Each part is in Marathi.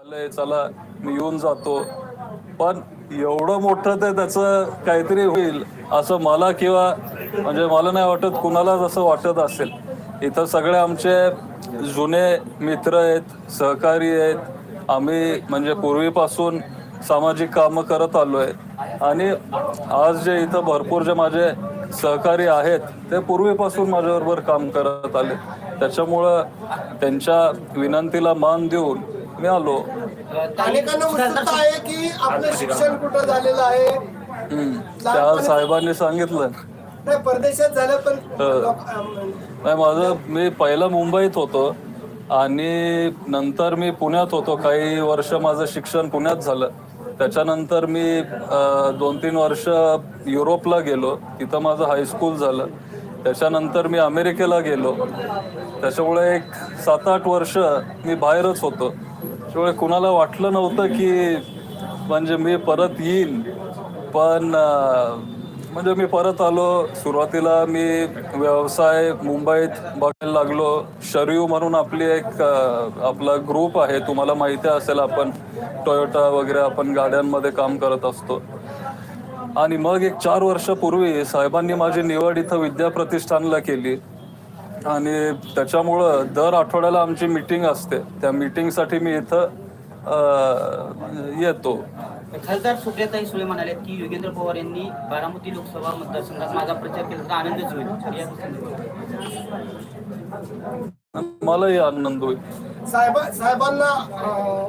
आलंय चला मी येऊन जातो. पण एवढं मोठं ते त्याचं काहीतरी होईल असं मला किंवा म्हणजे मला नाही वाटत कुणाला जसं वाटत असेल. इथं सगळे आमचे जुने मित्र आहेत सहकारी आहेत. आम्ही म्हणजे पूर्वीपासून सामाजिक कामं करत आलो आहे आणि आज जे इथं भरपूर जे माझे सहकारी आहेत ते पूर्वीपासून माझ्याबरोबर काम करत आले. त्याच्यामुळं त्यांच्या विनंतीला मान देऊन मी आलो अनेकांना उत्सुकता आहे की आपलं शिक्षण कुठं झालेलं आहे? हम्म. त्या साहेबांनी सांगितलं. नाही परदेशात झालं पण हो. नाही माझं मी पहिला मुंबईत होतो आणि नंतर मी पुण्यात होतो. काही वर्ष माझं शिक्षण पुण्यात झालं. त्याच्यानंतर मी दोन तीन वर्ष युरोपला गेलो. तिथं माझं हायस्कूल झालं. त्याच्यानंतर मी अमेरिकेला गेलो. त्याच्यामुळे एक सात आठ वर्ष मी बाहेरच होतो. त्यामुळे कुणाला वाटलं नव्हतं की म्हणजे मी परत येईन. पण म्हणजे मी परत आलो. सुरुवातीला मी व्यवसाय मुंबईत बघायला लागलो. शरयू म्हणून आपली एक आपला ग्रुप आहे. तुम्हाला माहिती असेल आपण टोयोटा वगैरे आपण गाड्यांमध्ये काम करत असतो. आणि मग एक चार वर्षापूर्वी साहेबांनी माझी निवड इथं विद्याप्रतिष्ठानला केली. आणि त्याच्यामुळं दर आठवड्याला आमची मीटिंग असते. त्या मीटिंगसाठी मी इथं येतो. खासदार सुप्रियाताई सुळे म्हणाले की योगेंद्र पवार यांनी बारामती लोकसभा मतदारसंघात माझा प्रचार केला तर आनंदच होईल. मलाही आनंद होईल. साहेब साहेबांना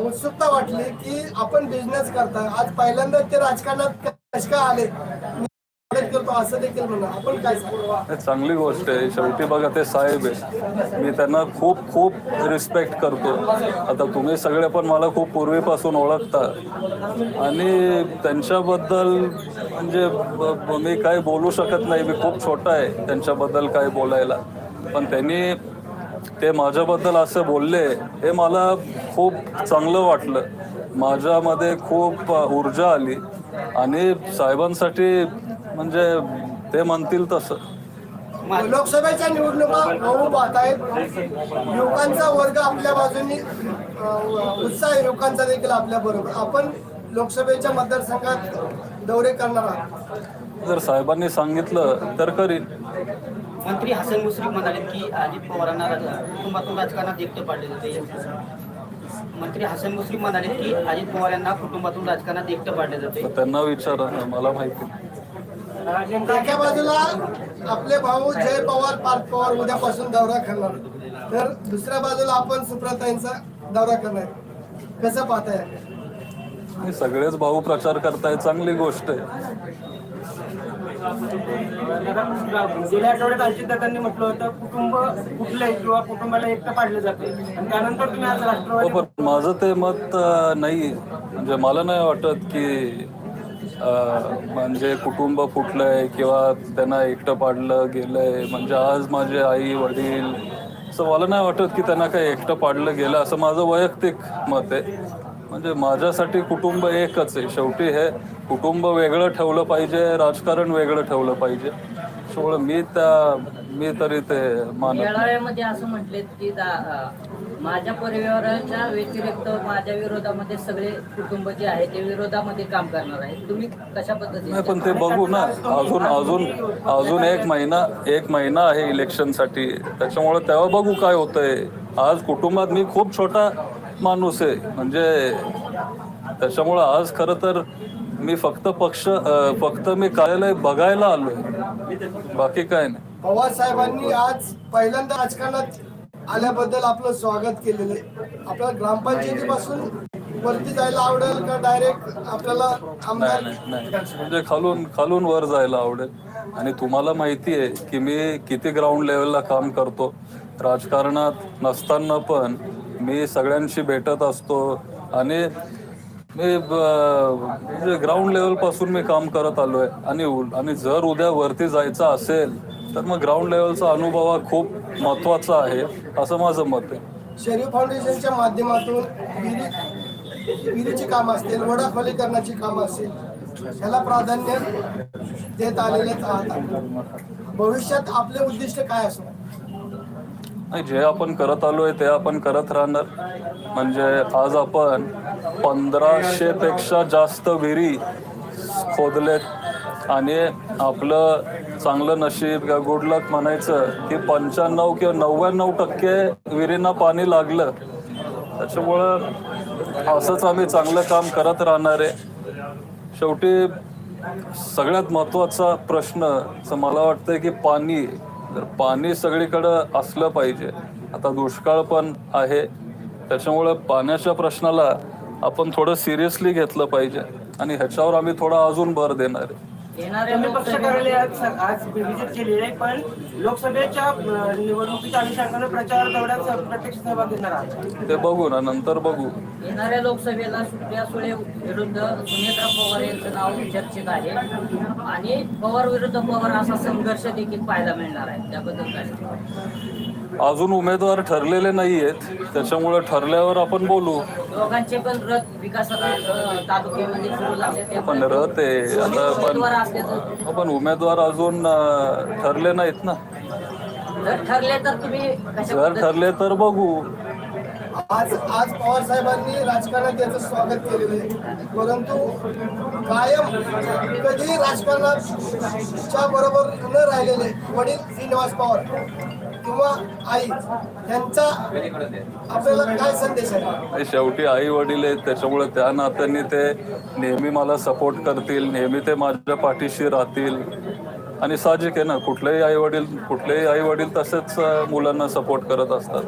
उत्सुकता वाटली की आपण बिझनेस करताय. आज पहिल्यांदा ते राजकारणात कसे काय आले? चांगली गोष्ट आहे. शेवटी बघा ते साहेब आहे. मी त्यांना खूप खूप रिस्पेक्ट करतो. आता तुम्ही सगळे पण मला खूप पूर्वीपासून ओळखता. आणि त्यांच्याबद्दल म्हणजे मी काय बोलू शकत नाही. मी खूप छोटा आहे त्यांच्याबद्दल काय बोलायला. पण त्यांनी ते माझ्याबद्दल असं बोलले हे मला खूप चांगलं वाटलं. माझ्यामध्ये खूप ऊर्जा आली. आणि साहेबांसाठी म्हणजे ते म्हणतील तसं. लोकसभेच्या निवडणुका होऊ पाहत आहेत. युवकांचा वर्ग आपल्या बाजूनी उत्साह आहे. युवकांचा देखील आपल्या बरोबर. आपण लोकसभेच्या मतदारसंघात दौरे करणार आहात. जर साहेबांनी सांगितलं तर करीन. मंत्री हसन मुश्रीफ म्हणाले की अजित पवारांना राज- कुटुंबातून राजकारणात एकटं पाडले जाते मंत्री हसन मुश्रीफ म्हणाले की अजित पवार यांना कुटुंबातून राजकारणात एकटं पाडले जाते तर त्यांना विचारा मला माहिती एका बाजूला आपले भाऊ जय पवार पार्थ पवार उद्यापासून दौरा करणार. तर दुसऱ्या बाजूला आपण सुप्रताईंचा दौरा करणार. कसं पाहताय? हे सगळेच भाऊ प्रचार करताय चांगली गोष्ट आहे. गेल्या आठवड्यात अजितदादांनी म्हटलं होतं कुटुंब कुठलंही किंवा कुटुंबाला एकटं पाडलं जाते आणि त्यानंतर तुम्ही आज हो राष्ट्रवादी माझं ते मत नाही. म्हणजे मला नाही वाटत की म्हणजे कुटुंब फुटलंय किंवा त्यांना एकटं पाडलं गेलंय म्हणजे आज माझे आई वडील असं मला नाही वाटत की त्यांना काही एकटं पाडलं गेलं असं माझं वैयक्तिक मत आहे. म्हणजे माझ्यासाठी कुटुंब एकच आहे. शेवटी हे कुटुंब वेगळं ठेवलं पाहिजे राजकारण वेगळं ठेवलं पाहिजे. त्यामुळे मी त्या मी तरी ते मानत असं म्हटलेत की माझ्या परिवाराच्या व्यतिरिक्त माझ्या विरोधामध्ये सगळे कुटुंब जे आहे ते विरोधामध्ये काम करणार आहे. तुम्ही कशा नाही पद्धतीने पण ते बघू ना. अजून अजून अजून एक महिना एक महिना आहे इलेक्शनसाठी. त्याच्यामुळे तेव्हा बघू काय होतंय. आज कुटुंबात मी खूप छोटा माणूस आहे. म्हणजे त्याच्यामुळं आज खरं तर मी फक्त पक्ष अं, फक्त मी कार्यालय बघायला आलोय. बाकी काय नाही. पवार साहेबांनी आज पहिल्यांदा राजकारणात आल्याबद्दल आपलं स्वागत केलेलं आहे. आपल्याला ग्रामपंचायतीपासून वरती जायला आवडेल का डायरेक्ट आपल्याला आमदार? नाही नाही नाही. म्हणजे खालून खालून वर जायला आवडेल. आणि तुम्हाला माहिती आहे की मी किती ग्राउंड लेवलला काम करतो. राजकारणात नसताना पण मी सगळ्यांशी भेटत असतो. आणि मी म्हणजे ग्राउंड लेवलपासून मी काम करत आलोय. आणि आणि जर उद्या वरती जायचं असेल तर मग ग्राउंड लेवलचा अनुभव हा खूप महत्त्वाचा आहे असं माझं मत आहे. शरीफ फाउंडेशनच्या माध्यमातून विहिरी विहिरीची कामं असतील वडा खोलीकरणाची कामं असतील ह्याला प्राधान्य देत आलेलेच आहात आपण. भविष्यात आपले उद्दिष्ट काय असणार? नाही जे आपण करत आलोय ते आपण करत राहणार. म्हणजे आज आपण पंधराशे पेक्षा जास्त विहिरी खोदलेत. आणि आपलं चांगलं नशीब किंवा गुड लक म्हणायचं की पंच्याण्णव किंवा नव्याण्णव टक्के विहिरींना पाणी लागलं. त्याच्यामुळं असंच आम्ही चांगलं काम करत राहणार आहे. शेवटी सगळ्यात महत्त्वाचा प्रश्न मला वाटतंय की पाणी तर पाणी सगळीकडं असलं पाहिजे आता दुष्काळ पण आहे. त्याच्यामुळे पाण्याच्या प्रश्नाला आपण थोडं सिरियसली घेतलं पाहिजे आणि ह्याच्यावर आम्ही थोडा अजून भर देणार आहे. तुम्ही पक्ष लोकसभेत कार्यालयात आज व्हिजिट केलेली आहे पण लोकसभेच्या निवडणुकीच्या अनुषंगाने प्रचार दौऱ्यात प्रत्यक्ष सहभाग घेणार आहात. ते बघू ना नंतर बघू. येणाऱ्या लोकसभेला सुप्रिया सुळे विरुद्ध सुनेत्रा पवार यांचं नाव चर्चेत आहे. आणि पवार विरुद्ध पवार असा संघर्ष देखील पाहायला मिळणार आहे. त्याबद्दल काय अजून उमेदवार ठरलेले नाही आहेत त्याच्यामुळे ठरल्यावर आपण बोलू. दोघांचे पण रथ विकासाला अ, तालुक्यामध्ये सुरू लागले ते पण रथ आहे. आता पण उमेदवार असल्याचं आपण उमेदवार अजून अं, ठरले नाहीत ना. जर ठरले तर तुम्ही कशा जर पद्धतीने- ठरले तर बघू. आज आज पवार साहेबांनी राजकारणात याचं स्वागत केलेलं आहे. परंतु कायम कधी राजकारणाच्या बरोबर न राहिलेले वडील श्रीनिवास पवार. किंवा आई यांचा आपल्याला काय संदेश आहे? शेवटी आई वडील आहेत त्याच्यामुळे त्या नात्याने ते नेहमी मला सपोर्ट करतील नेहमी ते माझ्या पाठीशी राहतील. आणि साहजिक आहे ना कुठलेही आई वडील कुठलेही आई वडील तसेच मुलांना सपोर्ट करत असतात.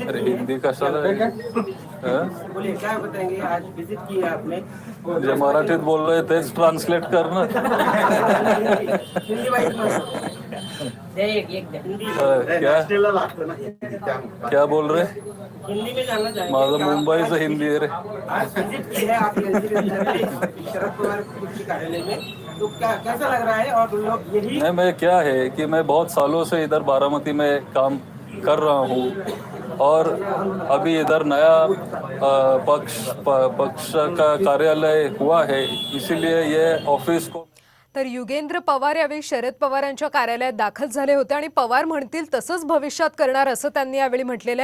सर हिंदी कशाला? बोलिए क्या बताएंगे? आज विजिट की है आपने। जे मराठीत बोललोय तेच ट्रान्सलेट कर ना हिंदी क्या? क्या बोल रहे? हिंदी में माझं कि आप- मुंबईचं हिंदी आहे रे आज विजिट की है आप एनसीपी शरद पवार के कार्यालय में। तो क्या कैसा लग रहा है? और लोग यही नहीं मैं क्या है कि मैं बहुत सालों से इधर बारामती में काम कर रहा हूँ। और अभी इधर नया पक्ष पक्ष का कार्यालय हुआ है इसीलिए ये ऑफिस को तर युगेंद्र पवार यावेळी शरद पवारांच्या कार्यालयात दाखल झाले होते आणि पवार म्हणतील तसंच भविष्यात करणार असं त्यांनी यावेळी म्हटलेलं आहे.